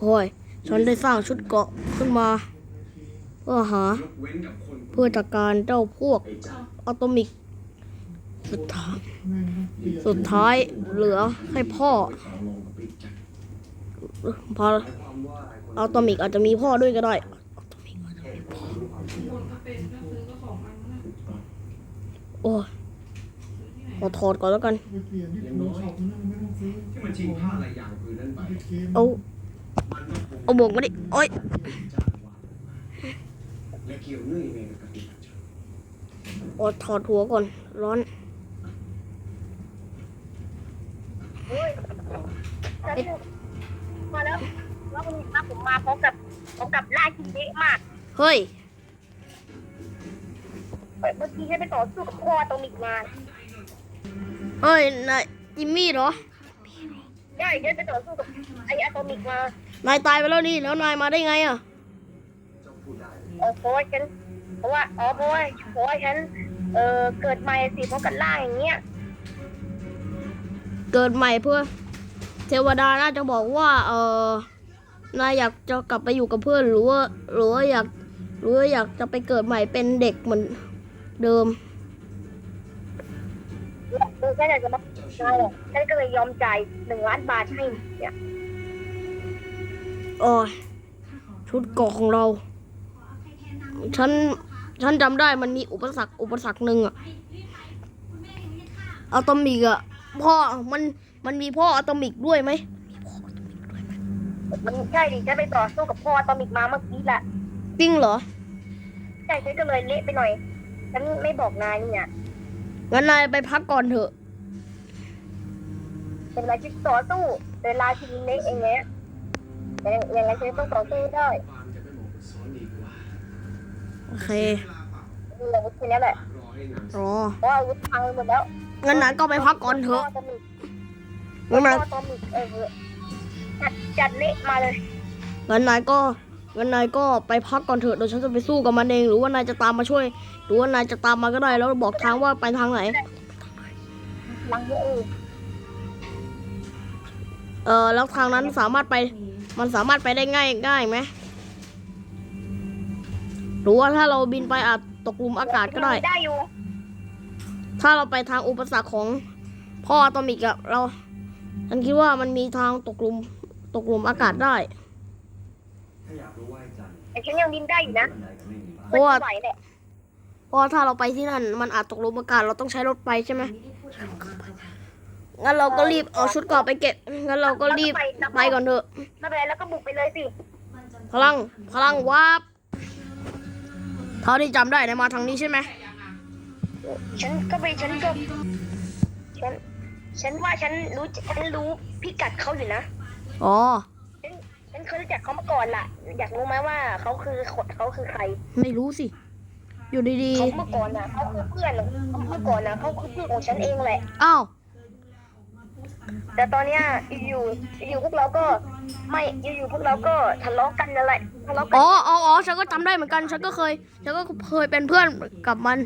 โอ้ยฉันได้สร้างชุดเกราะขึ้นมา เพื่อหา เพื่อจัดการเจ้าพวกอะตอมิก สุดท้ายสุดท้ายเหลือให้พ่อพออะตอมิกอาจจะมีพ่อด้วยก็ได้อะตอมิกอาจจะมีพ่อโอ้ยขอถอดก่อนแล้วกัน ที่โทรศัพท์มันนั่นไม่ต้องซื้อที่มันชิงผ้าอะไรอย่างปืนนั้นไปไปเกมเอามันก็คงเอาบวกมาดิโอ้ยจ้างวานและเกี่ยวเนื่องยังไงกับการจัดโอ้ถอดหัวก่อน ร้อนเฮ้ยมาแล้วแล้ววันนี้มาผมมาพร้อมกับพร้อมกับล่ากินเละมากเฮ้ยเมื่อกี้ฉันไปต่อสู้กับพ่อตรงอีกมาเฮ้ยนายจิมมี่เหรอ ใช่ฉันไปต่อสู้กับไอ้อะตอมิกมานายตายไปแล้วนี่แล้วนายมาได้ไงอะเจ้าพูดได้เออเพราะว่าฉันเพราะว่าอ๋อเพราะว่าเพราะว่าฉันเออเกิดใหม่สิเพราะกับล่างอย่างเงี้ยเกิดใหม่เพื่อ เทวดาน่าจะบอกว่า เออนายอยากจะกลับไปอยู่กับเพื่อนหรือว่าหรือว่าอยากหรือว่าอยากจะไปเกิดใหม่เป็นเด็กเหมือนเดิม เออฉันอยากจะมา ได้เลยฉันก็เลยยอมจ่ายหนึ่งล้านบาทให้เนี่ยโอ้ยชุดเกราะของเรา ฉัน ฉันจำได้มันมีอุปสรรค อุปสรรคหนึ่งอะอะตอมิกอะพ่อ มัน มันมีพ่ออะตอมิกด้วยไหมมันใช่ดิฉันไปต่อสู้กับพ่ออะตอมิกมาเมื่อกี้แหละจริงเหรอ ใช่ฉันก็เลยเละไปหน่อย ฉันไม่บอกนายนี่เนี่ยงั้นนายไปพักก่อนเถอะ เป็นเวลาที่ต่อสู้เวลาที่เละเองเนี้ยแต่ยังไงฉันต้องต่อสู้ได้ฟาร์มจะไปบอกกับซ้อนดีกว่าโอเคมีอาวุธแค่นี้แหละรอให้นางรอเพราะอาวุธพังหมดแล้วงั้นนายก็ไปพักก่อนเถอะตอมิกงั้นนายตอมิกเออจัดจัดเละมาเลยงั้นนายก็งั้นนายก็ไปพักก่อนเถอะเดี๋ยวฉันจะไปสู้กับมันเอง หรือว่านายจะตามมาช่วย หรือว่านายจะตามมาก็ได้แล้วบอกทางว่าไปทางไหนหลังเยอะ เออเออแล้วทางนั้นสามารถไป มันสามารถไปได้ง่ายง่ายไหมหรือว่าถ้าเราบินไปอาจตกหลุมอากาศก็ได้ ได้อยู่ ถ้าเราไปทางอุปสรรคของพ่ออะตอมิกอะเราฉันคิดว่ามันมีทางตกหลุมตกหลุมอากาศได้ ถ้าอยากรู้ว่าไอ้จันทร์แต่ฉันยังบินได้อยู่นะบันไดก็ไม่มีบ้านเพราะว่าไหวแหละ เพราะว่าถ้าเราไปที่นั่น มันอาจตกหลุมอากาศเราต้องใช้รถไปใช่ไหม งั้นเราก็รีบเอาชุดเกราะไปเก็บ งั้นเราก็รีบไปก่อนเถอะ ไม่เป็นไรแล้วก็บุกไปเลยสิ พลัง พลังวาบเท่าที่จำได้นะมาทางนี้ใช่ไหม ฉันก็ไปฉันก็ฉันฉันว่าฉันรู้ฉันรู้พิกัดเขาอยู่นะ อ๋อ ฉันฉันเคยรู้จักเขามาก่อนล่ะ อยากรู้ไหมว่าเขาคือคนเขาคือใคร ไม่รู้สิ อยู่ดีเขาเมื่อก่อนนะเขาคือเพื่อนเมื่อก่อนนะเขาคือเพื่อนของฉันเองแหละๆอ้าว แต่ตอนเนี้ยอยู่อยู่พวกเราก็ไม่อยู่ๆพวกเราก็ทะเลาะกันนั่นแหละทะเลาะกัอ๋ออ๋ออ๋อฉันก็จำได้เหมือนกัน ฉันก็เคย ฉันก็เคยเป็นเพื่อนกับมัน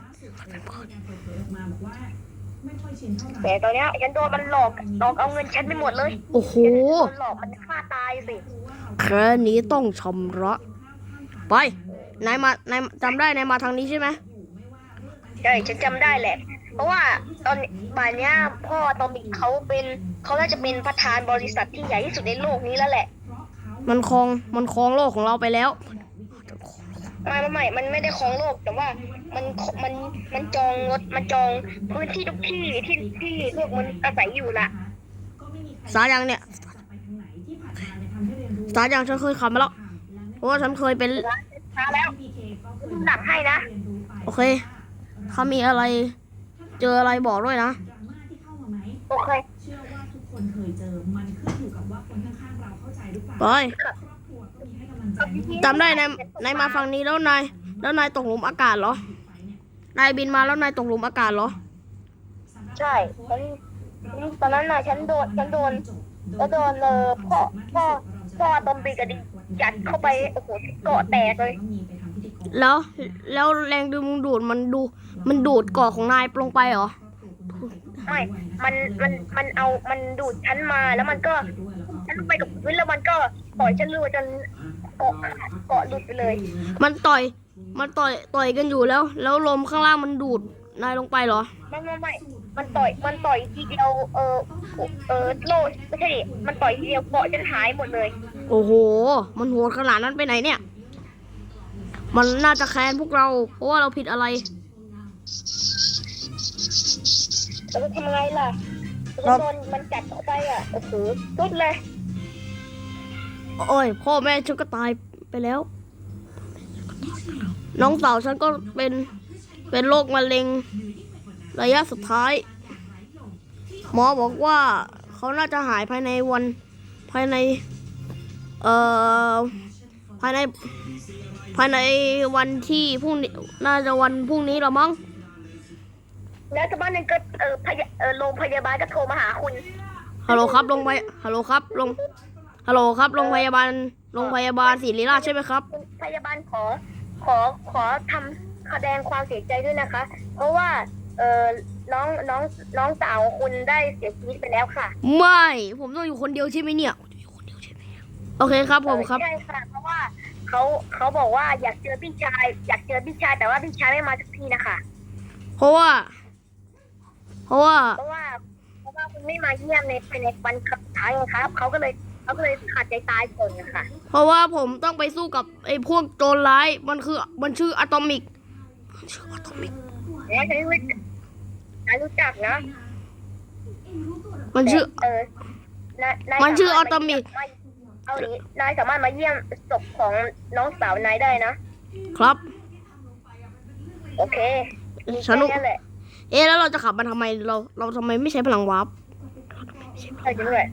แต่ตอนเนี้ยฉันโดนมันหลอกหลอกเอาเงินฉันไปหมดเลยโอ้โห โดนหลอกมันฆ่าตายสิแค่นี้ต้องชำระไป นายมา นายจำได้ นายมาทางนี้ใช่ไหม ใช่ฉันจำได้แหละเพ ราะว่าตอนบ่ายเนี้ยพ่อตอมิกเขาเป็นเขาน่าจะเป็นประธานบริษัทที่ใหญ่ที่สุดในโลกนี้แล้วแหละ มันครองมันครองโลกของเราไปแล้ว ไม่ไม่ไม่มันไม่ได้ครองโลกแต่ว่ามันมันมันจองรถมันจองพื้นที่ทุกที่ที่ที่พวกมันอาศัยอยู่ละสายังเนี่ยสายังฉันเคยขับมาแล้วเพราะว่าฉันเคยเป็นช้าแล้วหนักให้นะ โอเคถ้ามีอะไร เจออะไรบอกด้วยนะโอเคเชื่อว่าทุกคนเคยเจอ มันขึ้นอยู่กับว่าคนข้างๆเราเข้าใจหรือเปล่า ไปครอบครัวก็มีให้กำลังใจไม่จำได้นายนายมาฝั่งนี้แล้วนายแล้วนายตกหลุมอากาศเหรอนายบินมาแล้วนายตกหลุมอากาศเหรอใช่ตอนตอนนั้นน่ะฉันโดนฉันโดนแล้วโดนเออพ่อพ่อพ่อตอมบีกระดิยัดเข้าไปโอ้โหเกาะแตกเลย แล้วแล้วแรงดึงดูดมันดู มันดูดเกาะของนายลงไปเหรอ ไม่ มัน มัน มันเอา มันดูดฉันมา แล้วมันก็ฉันลงไปกับพื้นแล้วมันก็ปล่อยฉันรัวจนเกาะเกาะหลุดไปเลย มันต่อย มันต่อย ต่อยกันอยู่แล้ว แล้วลมข้างล่างมันดูดนายลงไปเหรอ ไม่ไม่ไม่ มันต่อย มันต่อยทีเดียว เออเออโลไม่ใช่ดิมันต่อยทีเดียวเกาะจนหายหมดเลย โอ้โห มันโหดขนาดนั้นไปไหนเนี่ย มันน่าจะแค้นพวกเรา เพราะว่าเราผิดอะไรแล้วจะทำไงล่ะครัแล้วบโดนมันจัดเข้าไปอะ โอ้โหสุดเลย โอ้ย พ่อแม่ฉันก็ตายไปแล้ว น้องสาวฉันก็เป็นเป็นโรคมะเร็ง ระยะสุดท้าย หมอบอกว่าเขาน่าจะหายภายในวันภายใน เอ่อ ภายใน ภายในวันที่พรุ่งนี้น่าจะวันพรุ่งนี้ละมั้งแล้วชาวบ้านนึงก็เออพยาเออโรงพยาบาลก็โทรมาหาคุณฮัลโหลครับโรงพยฮัลโหลครับโรงฮัลโหลครับโรงพยาบาลโรงพยาบาลศิริราชใช่ไหมครับคุณพยาบาลขอขอขอทำแสดงความเสียใจด้วยนะคะ เพราะว่าเออน้องน้องน้องสาวของคุณได้เสียชีวิตไปแล้วค่ะ ไม่ ผมต้องอยู่คนเดียวใช่ไหมเนี่ยอยู่คนเดียวใช่ไหมโอเคครับผมครับใช่ค่ะเพราะว่า เขาเขาบอกว่าอยากเจอพี่ชาย อยากเจอพี่ชายแต่ว่าพี่ชายไม่มาสักทีนะคะเพราะว่า เพราะว่า เพราะว่าเพราะว่าคุณไม่มาเยี่ยมในภายในวันสุดท้ายไงครับเขาก็เลยเขาก็เลยขาดใจตายก่อนนะคะเพราะว่าผมต้องไปสู้กับไอ้พวกโจรร้ายมันคือมันชื่ออะตอมิกมันชื่ออะตอมิกแล้วฉันรู้นายรู้จักนะมันชื่อ เออนายนายมันชื่อสาารถ ออโตมิกาเอาดินายสามารถมาเยี่ยมศพของน้องสาวนายได้นะ ครับ โอเคฉันรู้แค่นั้นแหละเอ๊ะแล้วเราจะขับมันทำไมเราเราทำไมไม่ใช้พลังวาร์ปใช่จริงด้วย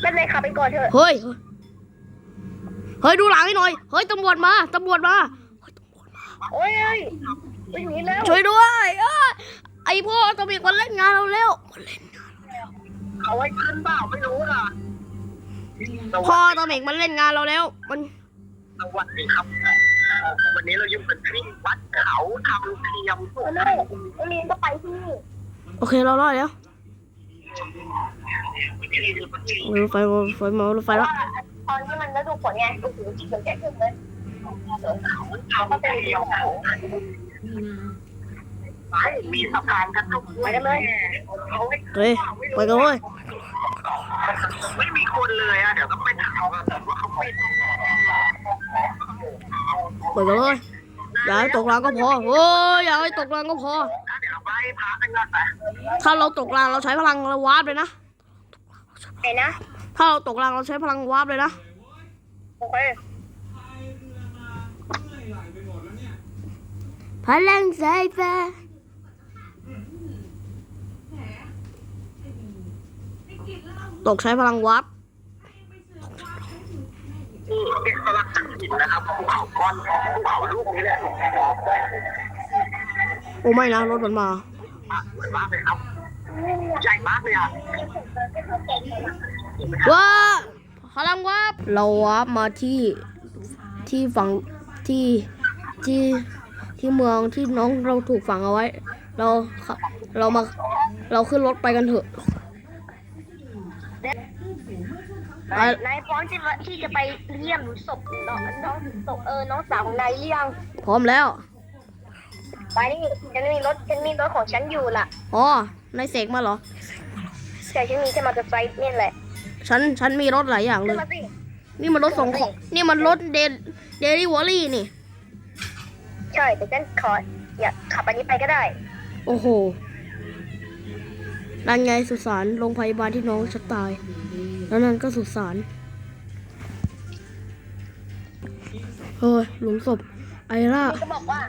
ไม่เป็นไรขับไปก่อนเถอะเฮ้ยเฮ้ยเฮ้ยดูหลังให้หน่อยเฮ้ยตำรวจมาตำรวจมา โอ้ยเอ้ยวิ่งหนีแล้วช่วยด้วยเอ้ยไอพ่ออะตอมิกมันเล่นงานเราแล้วมันเล่นงานเราแล้วเอาไว้ขึ้นเปล่าไม่รู้นะ พ่ออะตอมิกมันเล่นงานเราแล้ว มันสวัสดีครับ วันนี้เราอยู่กันที่วัดเขาทำเทียมโอ้ยไม่ไม่มีก็ไปที่นี่โอเคเรารอดแล้วรถไฟรถไฟมารถไฟเพราะแล้วว่าตอนที่มันฤดูฝนไงโอ้โหเขียวแค่ขึ้นเลยเขาก็เป็นเดียวเขามีสะพานกระตุกไปกันเลยเขาไม่เฮ้ยไปกันเว้ย ไม่มีคนเลยอะเดี๋ยวต้องไปถามว่าเขาปิดไปกันเลยอย่าให้ตกรางก็พอเฮ้ยอย่าให้ตกรางก็พอ เดี๋ยวไปพากันก่อนไปถ้าเราตกรางเราใช้พลังวาร์ปเลยนะ ไหนนะถ้าเราตกรางเราใช้พลังวาร์ปเลยนะโอเคพลังสายฟ้า ตกใช้พลังวาร์ปนี่เป็นสลักจากหินนะครับภูเขาก้อนภูเขาลูกนี้แหละโอ้ไม่นะรถมันมาเหมือนมากเลยครับใหญ่มากเลยอะว้าพลังวาร์ปเราวาร์ปมาที่ที่ฝั่งที่ที่ที่เมืองที่น้องเราถูกฝังเอาไว้ เราขับเรามาเราขึ้นรถไปกันเถอะ นายนายพร้อมที่ว่าที่จะไปเยี่ยมศพน้องน้องศพเออน้องสาวของนายหรือยังพร้อมแล้วไปนี่ฉันมีรถฉันมีรถของฉันอยู่ล่ะอ๋อนายเสกมาเหรอแต่ฉันมีแค่มอเตอร์ไซค์นี่แหละฉันฉันมีรถหลายอย่างเลขึ้นยมาสินี่มันรถส่งของนี่มันรถเดนเดลิวอรี่นี่ ใช่แต่ฉันขออยากขับอันนี้ไปก็ได้ โอ้โห นั่นไงสุสานโรงพยาบาลที่น้องฉันตาย แล้วนั่นก็สุสานเฮ้ยหลุมศพไอร่าก็บอกว่า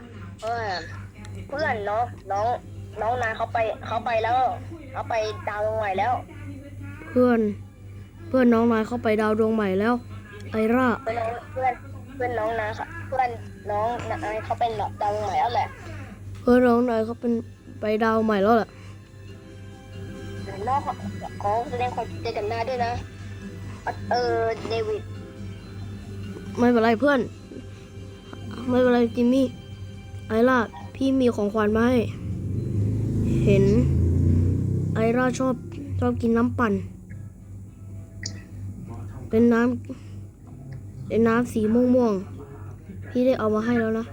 เออเพื่อนน้องน้องน้องนายเขาไปเขาไปแล้วเขาไปดาวดวงใหม่แล้ว เพื่อน เพื่อนน้องนายเข้าไปดาวดวงใหม่แล้ว ไอร่าเพื่อนน้องเพื่อนเพื่อนน้องนายค่ะเพื่อนน้องนายเขาเป็นดาวดวงใหม่แล้วแหละ เพื่อนน้องนายเขาเป็นไปดาวใหม่แล้วแหละ น้องขอแสดงความเสียใจกับนายด้วยนะ เออเดวิดไม่เป็นไรเพื่อน ไม่เป็นไรจิมมี่ ไอร่าพี่มีของขวัญมาให้ เห็น ไอร่าชอบชอบกินน้ำปั่น เป็นน้ำเป็นน้ำสีม่วงม่วงๆพี่ได้เอามาให้แล้วนะ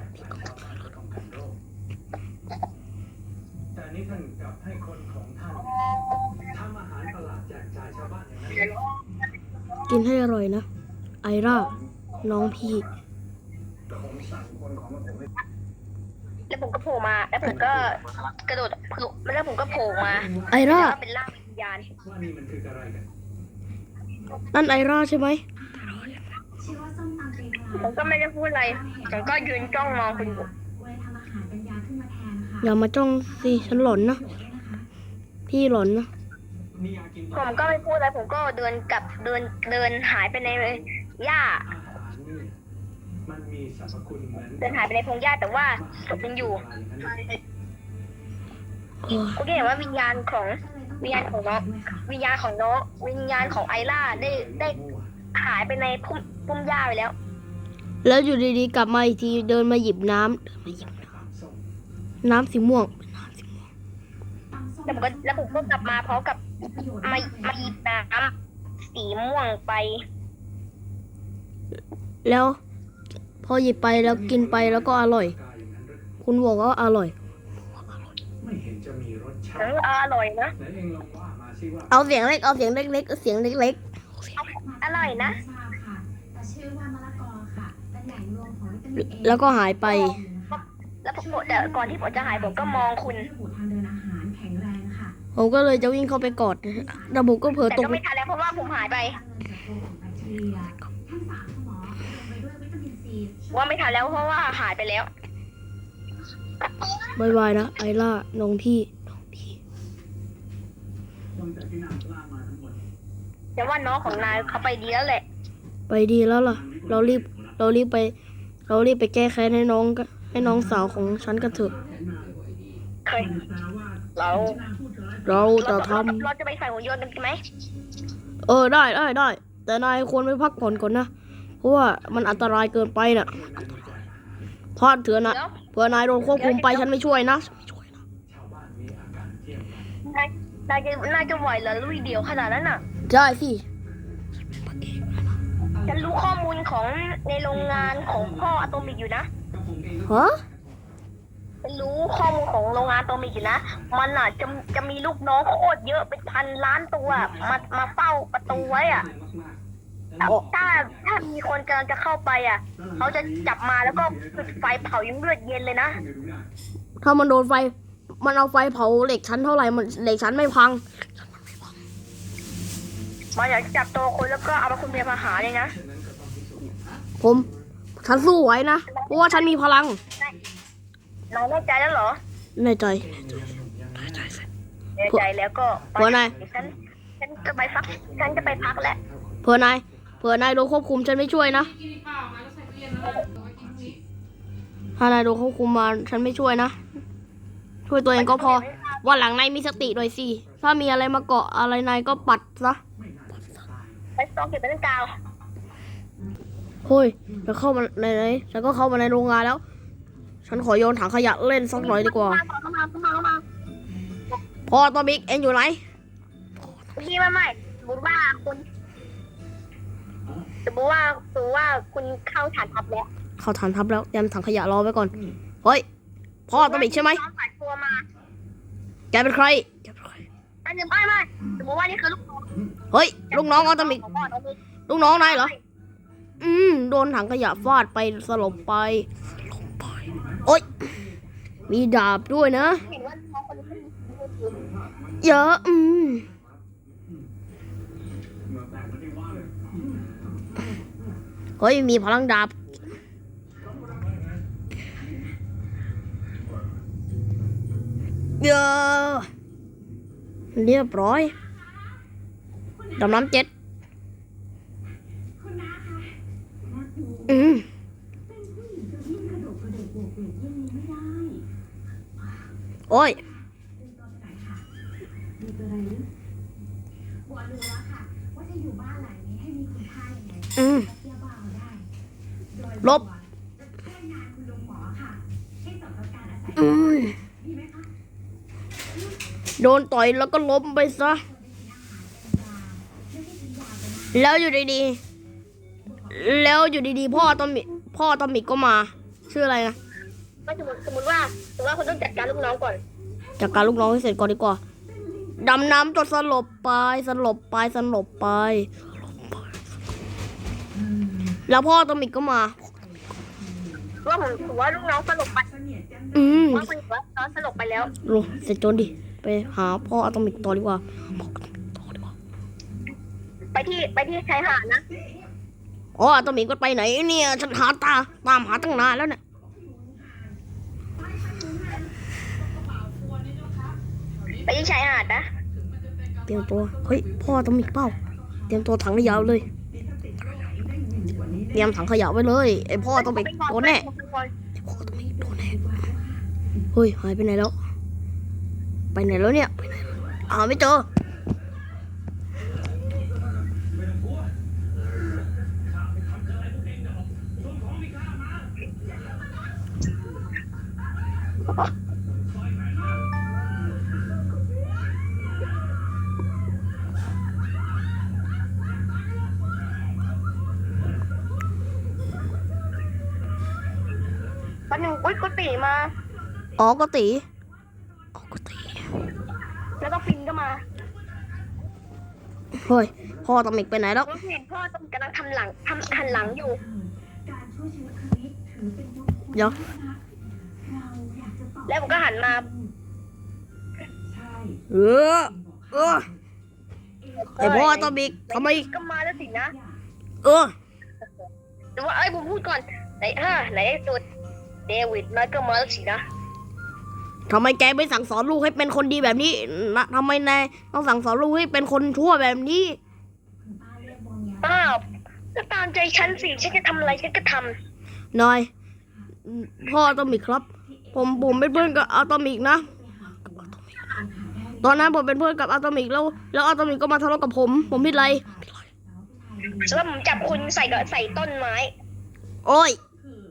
กินให้อร่อยนะ ไอร่า น้องพี่ แล้วผมก็โผล่มา แล้วผมก็กระโดดแล้วผมก็โผล่มาไอร่า แล้วก็เป็นร่างวิญญาณว่านี่มันคืออะไรกันนั่นไอร่าใช่ไหมชื่อว่าส้มตำเตงลาผมก็ไม่ได้พูดอะไรผมก็ยืนจ้องมองคุณอยู่ไว้ทำอาหารเป็นยาขึ้นมาแทนค่ะอย่ามาจ้องสิ ฉันหลอนนะด้วยนะคะพี่หลอนนะนี่ยากิน ผมก็ไม่พูดอะไรผมก็เดินกลับเดินเดินหายไปในหญ้าอาหารนี่มันมีสรรพคุณเหมือนเดินหายไปในพงหญ้าแต่ว่าศพยังอยู่โอ้ยคุณเห็นว่าวิญญาณของวิญญาณของน้องวิญญาณของน้องวิญญาณของไอล่าได้ได้หายไปในพุ่มพุ่มหญ้าไปแล้ว แล้วอยู่ดีๆกลับมาอีกทีเดินมาหยิบน้ำเดินมาหยิบน้ำน้ำสีม่วงเป็นน้ำสีม่วงแล้วผมก็แล้วผมก็กลับมาพร้อมกับ มามาหยิบน้ำสีม่วงไป แล้ว พอหยิบไปแล้วกินไปแล้วก็อร่อย คุณบอกว่าอร่อยไม่เห็นจะมีรสชาเอติออร่อยนะไหนเองลองว่ามาสิว่าเอาเสียงเล็กเอาเสียงเล็กๆเสียงเล็กอร่อยนะทราบค่ะแต่ชื่อว่ามะละกอค่ะเป็นแหล่งรวมของวิตามินเอๆแล้วก็หายไป แล้วผมแต่ก่อนที่ผมจะหายผมก็มองคุณระบบทางเดินอาหารแข็งแรงค่ะ ผมก็เลยจะวิ่งเข้าไปกอดระบบก็เผลอแต่ตกก็ไม่ทันแล้วเพราะว่าผมหายไปทั้งสารสมองรวมไปด้วยวิตามินซีว่าไม่ทันแล้วเพราะว่าหายไปแล้ว บายบายนะไอล่าน้องพี่น้องพี่ตั้งแต่ที่นำล่ามาทั้งหมดแต่ว่าน้องของนายเขาไปดีแล้วแหละ ไปดีแล้วล่ะ เรารีบ เรารีบไป เรารีบไปแก้แค้นให้น้องก็ให้น้องสาวของฉันกันเถอะ เคย เราเราจะทเราจะไปใส่หัวยนต์กันไหมำเออได้ได้ได้ แต่นายควรไปพักผ่อนก่อนนะ เพราะว่ามันอันตรายเกินไปน่ะพลาดเถื่อะนะเดี๋ยวเผื่อนายโดนควบคุมไปฉันไม่ช่วยนะฉันไม่ช่วยนะชาวบ้านมีอาการเทียมกันนายนายจะนายจะไหวเหรอลุยเดียวขนาดนั้นน่ะ ได้สิฉันรู้ข้อมูลของในโรงงานของพ่ออะโตมิกอยู่นะ ฮะฉัน รู้ข้อมูลของโรงงานอะโตมิกอยู่นะ มันอะจะจะมีลูกน้องโคตรเยอะเป็นพันล้านตัวมามาเฝ้าประตูไว้อะถ้าถ้ามีคนกำลังจะเข้าไปอะเขาจะจับมาแล้วก็จุดไฟเผายังเลือดเย็นเลยนะถ้ามันโดนไฟ มันเอาไฟเผาเหล็กชั้นเท่าไหร่มันเหล็กชั้นไม่พังมันอยากจะจับตัวคนแล้วก็เอามาคุมเพียมาหาเลยนะผมฉันสู้ไหวนะเพราะว่าฉันมีพลัง น้องแน่ใจแล้วเหรอในใจ แน่ใจแล้วก็ไปหัวนายเดี๋ยวฉันฉันจะไปพักฉันจะไปพักแล้วเผื่อนายเผื่อนายโดนควบคุมฉันไม่ช่วยนะ ถ้านายโดนควบคุมมาฉันไม่ช่วยนะ ช่วยตัวเองก็พอ วันหลังนายมีสติหน่อยสิ ถ้ามีอะไรมาเกาะอะไรนายก็ปัดซะไปต้องเก็บเป็นกาว เฮ้ยฉันเข้ามาในไหนฉันก็เข้ามาในโรงงานแล้ว ฉันขอโยนถังขยะเล่นสักหน่อยดีกว่า เข้ามาเข้ามาเข้ามาพอตัวบิ๊กเอ็งอยู่ไหน พี่ไม่ไม่สมมติว่าคุณสมมติว่าสมมติว่าคุณเข้าฐานทัพแล้วเข้าฐานทัพแล้วเตรียมถังขยะรอไว้ก่อน เฮ้ยพ่อตัวบิ๊กใช่ไหมน้องสายตัวมาแกเป็นใครแกเป็นใคร อันหนึ่งไม่ไม่สมมติว่านี่คือลูกน้องเฮ้ย ลูกน้องออตมิกของพ่อน้องบิ๊กลูกน้องนายเหรอ อืม โดนถังขยะฟาดไปสลบไปสลบไป โอ๊ย มีดาบด้วยนะ เห็นว่าน้องคนนี้เยอะ อืมเฮ้ย มีพลังดาบ เยอะ เรียบร้อย ดำน้ำเจ็ด ได้โดยลบจะช่วยงานคุณลุงหมอค่ะให้สมกับการอาศัยอืมดีไหมคะโดนต่อยแล้วก็ล้มไปซะควรจะกินอาหารเป็นปลาไม่ใช่กินยาเป็นอาหารแล้วอยู่ดีๆ แล้วอยู่ดีๆ พ่ออะตอมิกพ่ออะตอมิกก็มา ชื่ออะไรนะ ไม่สมมติสมมติว่าสมมติว่าคุณต้องจัดการลูกน้องก่อน จัดการลูกน้องให้เสร็จก่อนดีกว่าดำน้ำจนสลบไปสลบไปสลบไป แล้วพ่ออะตอมิกก็มาว่าผมถือว่าลูกน้องสลบไปอืมว่าคุณถือว่าน้องสลบไปแล้วโลเสร็จจนดิ ไปหาพ่ออะตอมิกต่อดีกว่าพ่ออะตอมิกต่อดีกว่า ไปที่ไปที่ชายหาดนะอ๋ออะตอมิกก็ไปไหนเนี่ยฉันหาตาตามหาตั้งนานแล้วเนี่ย ไปที่ชายหาดนะเตรียมตัว เฮ้ย พ่ออะตอมิกเปล่าเตรียมตัวถังขยะเลย เตรียมถังขยะไว้เลยไอพ่ออะตอมิกโดนแน่พ่อต้องมีโดนแน่ เฮ้ย หายไปไหนแล้ว ไปไหนแล้วเนี่ยไปไหนแล้วหาไม่เจอแอุ้ยกุฏิมา อ๋อก็ตีอ๋อก็ตีแล้วก็ปินก็มาเฮ้ยพ่อตอมิกไปไหนแล้วผมเห็นพ่อต้องกำลังทำหลังทำหันหลังอยู่การช่วยชีวิตครั้งนี้ถือเป็นมงคลเดี๋ยวเราอยากจะตอบแล้วผมก็หันมาใช่เออเออไอพ่อตอมิกทำไมก็มาแล้วสินะเออหรือว่าเอ้ยผมพูดก่อนไหนฮะไหนสุด เดวิดมาก็มาแล้วสินะทำไมแกไม่สั่งสอนลูกให้เป็นคนดีแบบนี้นะทำไมนายต้องสั่งสอนลูกให้เป็นคนชั่วแบบนี้คุณป้าเรียกบางอย่างอ้าวก็ตามใจฉันสิฉันจะทำอะไรฉันก็ทนายพ่ออะตอมิกครับ ผมผมเป็นเพื่อนกับอะตอมิกนะตอนนั้นผมเป็นเพื่อนกับอะตอมิกแล้ว แล้วอะตอมิกก็มาทะเลาะกับผม ผมผิดอะไรำแล้วผมจับคุณใส่กับใส่ต้นไม้ โอ้ย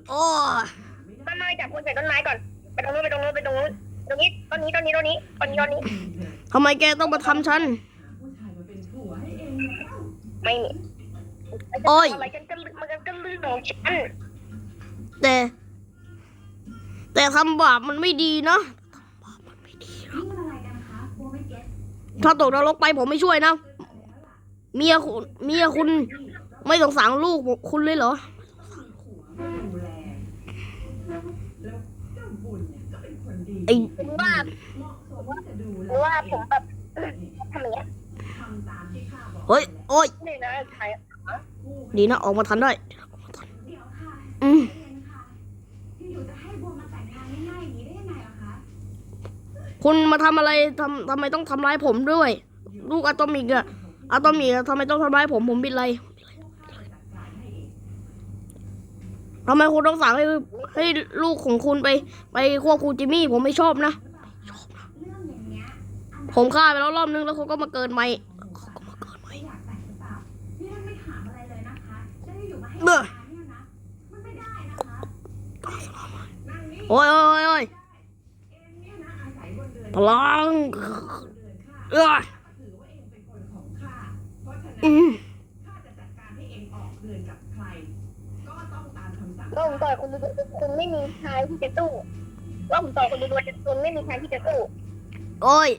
โอ้ย ไม่ไม่จับคุณใส่ต้นไม้ก่อน ไปตรงนู้นไปตรงนู้นไปตรงนู้นตรงนี้ต้นนี้ต้นนี้ต้นนี้ต้นนี้ต้นนี้ ทำไมแกต้องมาทำฉัน ไม่มีโอ้ย อะไรฉันก็มันก็เรื่องของฉัน แต่ แต่ทำบาปมันไม่ดีนะทำบาปมันไม่ดีนี่มันอะไรกันคะโบไม่เก็ตถ้าตกนรกไปผมไม่ช่วยนะ เมียคุณเมียคุณไม่สงสารลูกคุณเลยเหรอดู ไอ้ผมว่าเหมาะสมที่จะดูแลผมว่าผมแบบทำอย่างเงี้ยทำตามที่ข้าบอกเฮ้ยโอ้ยนี่นะใครผู้ดีนะออกมาทันได้เดี๋ยวค่ะอืมใจเย็นค่ะอยู่ๆจะให้บัวมาแต่งงานง่ายๆอย่างนี้ได้ยังไงล่ะคะคุณมาทำอะไรทำทำไมต้องทำร้ายผมด้วย ลูกอะตอมิกอะอะตอมิกอะทำไมต้องทำร้ายผมผมผิดอะไร ทำไมคุณต้องสั่งให้ให้ลูกของคุณไป ไปควบคุมจิมมี่ ผมไม่ชอบนะเรื่องอย่างเงี้ยอันผมฆ่าไปแล้วรอบนึงแล้วเขาก็มาเกิดใหม่เขาก็มาเกิดใหม่ไม่อยากแต่งหรือเปล่านี่ท่านไม่ถามอะไรเลยนะคะจะได้อยู่มาให้เบ้องานเนี่ยนะมันไม่ได้นะคะนั่งนี่โอ้ยโอ้ยโอ้ยเองเนี่ยนะอาศัยบนเรือนพลังเรือนข้าเออก็ ตามคำสั่งก็ผมต่อยคุณดูคุณไม่มีทางที่จะสู้ว่าผมต่อยคุณดูดูคุณไม่มีทางที่จะสู้โอ้ย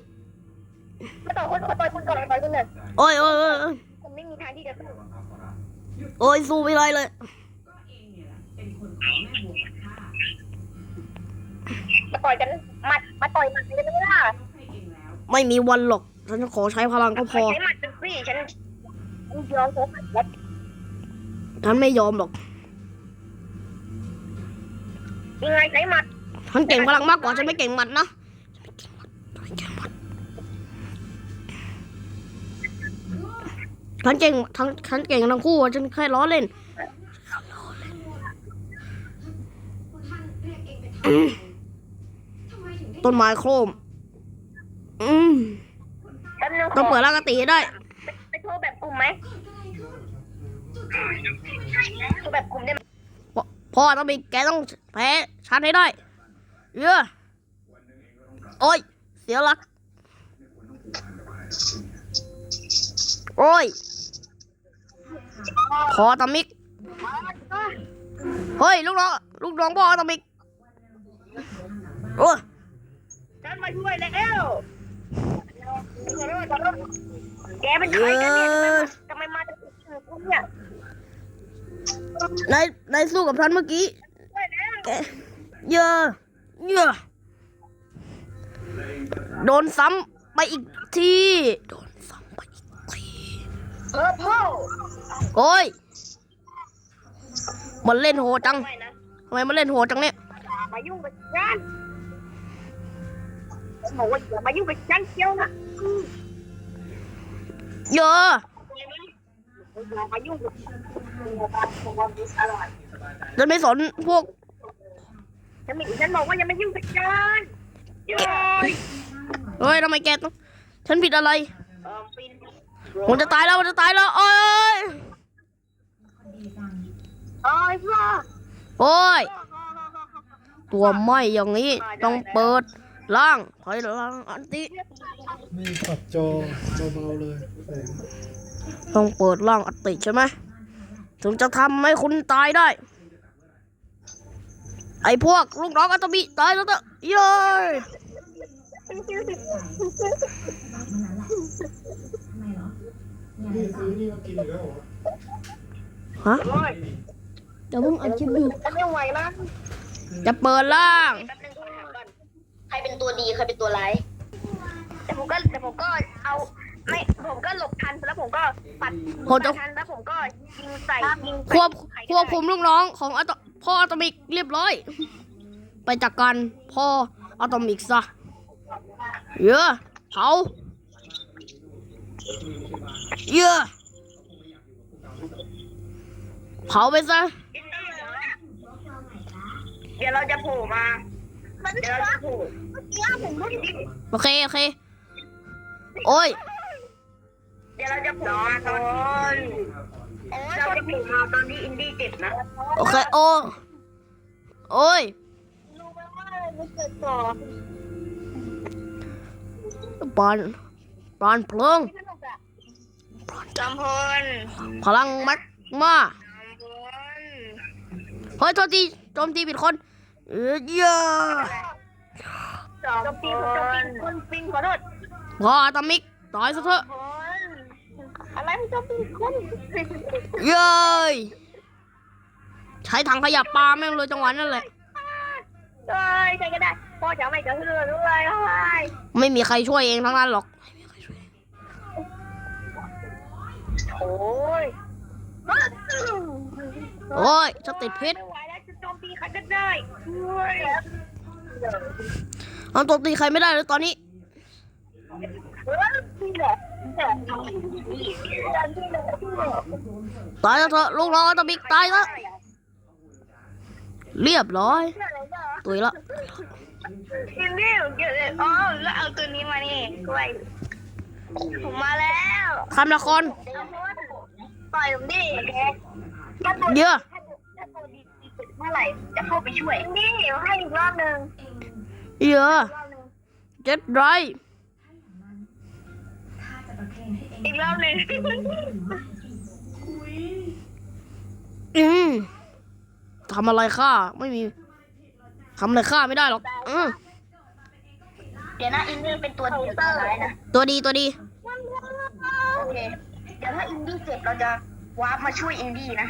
มาต่อยคุณมาต่อยคุณก่อนต่อยคุณหน่อยโอ้ยโอ้ยโอ้ยโอ้ยคุณไม่มีทางที่จะสู้โอ้ยสู้ไม่ได้เลยก็เองเนี่ยแหละเป็นคนขอแม่บัวกับข้ามาต่อยกันมัดมาต่อยมันเลยไม่ได้ยกให้เองแล้วไม่มีวันหรอกฉันจะขอใช้พลังก็พอใช้หมัดเป็นพี่ฉันฉันยอมโค้งแล้วฉันไม่ยอมหรอก ยังไงใช้หมัดฉันเก่งพลังมากกว่าฉันไม่เก่งหมัดนะฉันไม่เก่งหมัดฉันไม่เก่งหมัดฉันเก่งทั้งฉันเก่งทั้งคู่อะฉันแค่ล้อเล่นคุณท่านเรียกเองเป็นท่านทำไมถึงได้ต้นไม้โครมอืมแป๊บนึงต้องเปิดร่างกติให้ได้ไปโทรแบบกลุ่มไหมเกิดอะไรขึ้นโทรแบบกลุ่มได้ไหม พ่อต้องมีแกต้องแพ้ฉันให้ได้เยอะโอ้ย เสียหลัก โอ้ยคอตามิก เฮ้ย ลูกน้อง ลูกน้องพ่อตอมิก โอ้ยฉันมาช่วยแล้วแกเป็นใครกันเนี่ยทำไมมาจากกูเนี่ย นายนายสู้กับฉันเมื่อกี้แกเยอะเยอะโดนซ้ำไปอีกที โดนซ้ำไปอีกที เออพ่อโอ้ย มันเล่นโหดจังไม่นะทำไมมันเล่นโหดจังเนี่ยมายุ่งกับฉันผมบอกว่าอย่ามายุ่งกับฉันเชียวนะเยอะ อย่ามายุ่งกับฉันอร่อยฉันไม่สนพวกฉันไม่ฉันบอกว่าอย่ามายุ่งกับฉันโย้ยเฮ้ยทำไมแกต้องฉันผิดอะไรเออฟินผมจะตายแล้วผมจะตายแล้วโอ้ยเอ้ยพ่อโอ้ยตัวไหมอย่างนี้ต้องเปิดล่างถอยล่างอันตินี่ปรับจอเบาๆเลยแสง ต้องเปิดล่างอันติใช่ไหมถึงจะทำให้คุณตายได้ ไอ้พวกลูกน้องอัตบิตายแล้วเถอะเย้ยนี่ซื้อนี่มากินอีกแล้วเหรอฮะโอ้ยเดี๋ยวเพิ่งอัดคลิปอยู่ฉันไม่ไหวแล้วจะเปิดล่าง แป๊บนึงขอถามก่อน ใครเป็นตัวดี ใครเป็นตัวร้าย แต่ผมก็แต่ผมก็เอา ไม่ผมก็หลบทันแล้วผมก็ปัดผมจะทันแล้วผมก็ยิงใส่ยิงควบใส่ควบคุมลูกน้องของอะตพ่ออะตอมิกเรียบร้อย ไปจัดกการพ่ออะตอมิกซะเยอะเผาเยอะเผาไปซะเดี๋ยวเราจะโผล่มาเดี๋ยวเราจะโผล่เมื่อกี้ผมรู้ดิโอเคโอเค โอ้ย เดี๋ยวเราจะโผล่มาตอนเราจะโผล่มาตอนที่อินดี้เจ็บนะโอเคโอ้โอ้ยรู้ไหมว่าอะไรมันเกิดต่อปานปานเพลิงจำพลพลังแมักมาจำพลเฮ้ยโทษทีโจมตีผิดคนเอ้ยเยอะจำพลจำปีคนปิงขอโทษพ่ออะตอมิกตายซะเถอะพล อะไรมันจำปีคนเย้ยใช้ถังขยะปลาแม่งเลยจังหวะนั่นแหละเอ้ยใครก็ได้พ่อจะไม่กระเทือนด้วยเฮ้ยไม่มีใครช่วยเองทั้งนั้นหรอกโอ้ยโอ้ยจะติดพิษไม่ไหวแล้วจะโจมตีใครก็ได้ช่วยเอาตัวตีใครไม่ได้เลยตอนนี้ เฮ้ยนี่แหละนี่แหละทำอย่างนี้นี่แหละนี่แหละนี่แหละตายแล้วเถอะลูกน้องตะบิกตายแล้ว เรียบร้อย ตุยละอินดี้ผมเก็บเลยอ๋อแล้วเอาตัวนี้มานี่กล้วยผมมาแล้วทำละครปล่อยผมดิถ้าตัวเยอะถ้าตัวดีเมื่อไหร่จะเข้าไปช่วยอินดี้ให้อีกรอบหนึ่งเยอะรอบหนึ่งเจ็ดไรอี กรอบหนึ่งอืมทำอะไรข้าไม่มีทำอะไรข้าไม่ได้หรอกอืมเดี๋ยวนะอินดี้เป็นตัวดีหรือตัวร้ายนะตัวดีตัวดี โอเคเดี๋ยวถ้าอินดี้เจ็บเราจะวาร์ปมาช่วยอินดี้นะ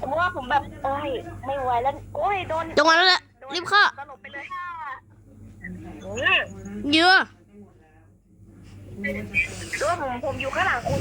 ผมว่าผมแบบโอ้ยไม่ไหวแล้วโอ้ยโดนจังหวะนั้นแหละรีบฆ่าสลบไปเลย เยอะ คือว่าผมผมอยู่ข้างหลังคุณ